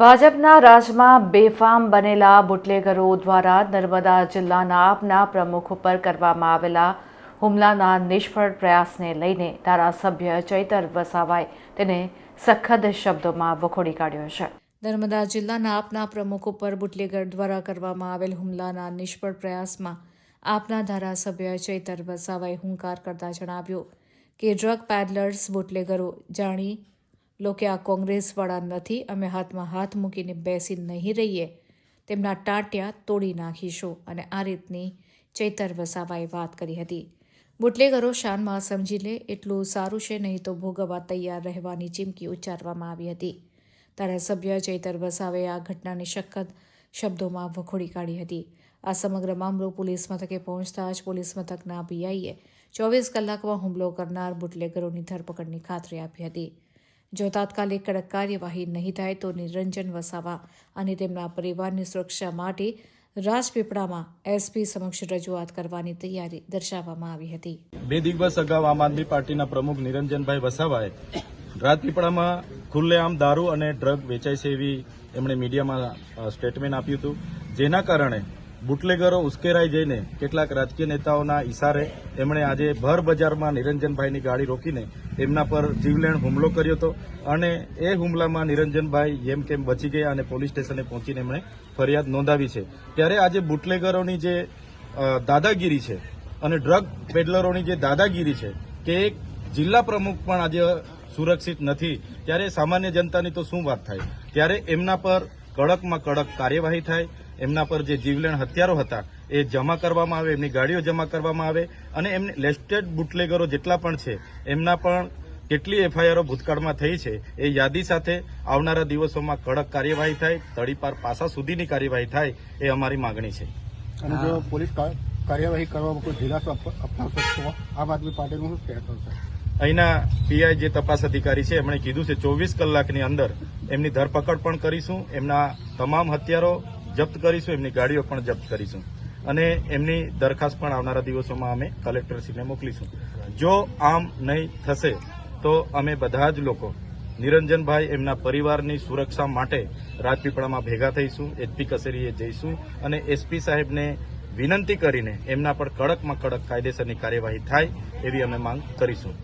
ભાજપના રાજમાં બેફામ બનેલા બુટલેગરો દ્વારા નર્મદા જિલ્લાના આપના પ્રમુખ ઉપર કરવામાં આવેલા હુમલાના નિષ્ફળ પ્રયાસને લઈને ધારાસભ્ય ચૈતર વસાવાએ તેને સખત શબ્દોમાં વખોડી કાઢ્યો છે. નર્મદા જિલ્લાના આપના પ્રમુખ ઉપર બુટલેગર દ્વારા કરવામાં આવેલ હુમલાના નિષ્ફળ પ્રયાસમાં આપના ધારાસભ્ય ચૈતર વસાવાએ હુંકાર કરતા જણાવ્યું કે ડ્રગ પેડલર્સ, બુટલેગરો જાણી લો કે આ કોંગ્રેસવાળા નથી, અમે હાથમાં હાથ મૂકીને બેસી નહીં રહીએ. તેમના ટાંટિયા તોડી નાખીશું અને આ રીતની ચૈતર વસાવાએ વાત કરી હતી. બુટલેગરો શાનમાં સમજી લે, એટલું સારું છે નહીં તો ભોગવવા તૈયાર રહેવાની ચીમકી ઉચ્ચારવામાં આવી હતી. ધારાસભ્ય ચૈતર વસાવે આ ઘટનાની સખત શબ્દોમાં વખોડી કાઢી હતી. આ સમગ્ર મામલો પોલીસ મથકે પહોંચતા જ પોલીસ મથકના પીઆઈએ ચોવીસ કલાકમાં હુમલો કરનાર બુટલેગરોની ધરપકડની ખાતરી આપી હતી. જો તાત્કાલિક કડક કાર્યવાહી નહીં થાય તો નિરંજન વસાવા અને તેમના પરિવારની સુરક્ષા માટે રાજપીપળામાં એસપી સમક્ષ રજૂઆત કરવાની તૈયારી દર્શાવવામાં આવી હતી. બે દિવસ અગાઉ આમ આદમી પાર્ટીના પ્રમુખ નિરંજનભાઈ વસાવાએ રાજપીપળામાં ખુલ્લેઆમ દારૂ અને ડ્રગ વેચાય છે એવી એમણે મીડિયામાં સ્ટેટમેન્ટ આપ્યું હતું. જેના કારણે બુટલેગરો ઉશ્કેરાઈ જઈને કેટલાક રાજકીય નેતાઓના ઇશારે એમણે આજે ભર બજારમાં નિરંજનભાઈની ગાડી રોકીને એમના પર જીવલેણ હુમલો કર્યો હતો અને એ હુમલામાં નિરંજનભાઈ જેમ કેમ બચી ગયા અને પોલીસ સ્ટેશને પહોંચીને એમણે ફરિયાદ નોંધાવી છે. ત્યારે આજે બુટલેગરોની જે દાદાગીરી છે અને ડ્રગ પેડલરોની જે દાદાગીરી છે કે એક જિલ્લા પ્રમુખ પણ આજે સુરક્ષિત નથી, ત્યારે સામાન્ય જનતાની તો શું વાત થાય? ત્યારે એમના પર કડકમાં કડક કાર્યવાહી થાય એમના પર જે જીવલેણ હત્યારો હતા એ જમા કરવામાં આવે એમની ગાડીઓ જમા કરવામાં આવે અને એમને લેસ્ટેડ બુટલેગરો જેટલા પણ છે એમના પણ કેટલી એફઆઈઆરો ભૂતકાળમાં થઈ છે એ યાદી સાથે આવનારા દિવસોમાં કડક કાર્યવાહી થાય તળીપાર પાસા સુધીની કાર્યવાહી થાય એ અમારી માગણી છે. અને જો પોલીસ કાર્યવાહી કરવામાં કોઈ ઢીલાસ અપનાવશે તો આમ આદમી પાર્ટીનું શું સ્ટેન્ડ હશે અહીંના પીઆઈ જે તપાસ અધિકારી છે એમણે કીધું છે ચોવીસ કલાકની અંદર એમની ધરપકડ પણ કરીશું એમના તમામ હથિયારો જપ્ત કરીશું, એમની ગાડીઓ પણ જપ્ત કરીશું. અને એમની દરખાસ્ત પણ આવનારા દિવસોમાં અમે કલેક્ટરશ્રીને મોકલીશું. જો આમ નહીં થશે, તો અમે બધા જ લોકો નિરંજનભાઈ એમના પરિવારની સુરક્ષા માટે રાજપીપળામાં ભેગા થઈશું, એચપી કચેરીએ જઈશું અને એસપી સાહેબને વિનંતી કરીને એમના પર કડકમાં કડક કાયદેસરની કાર્યવાહી થાય એવી અમે માંગ કરીશું.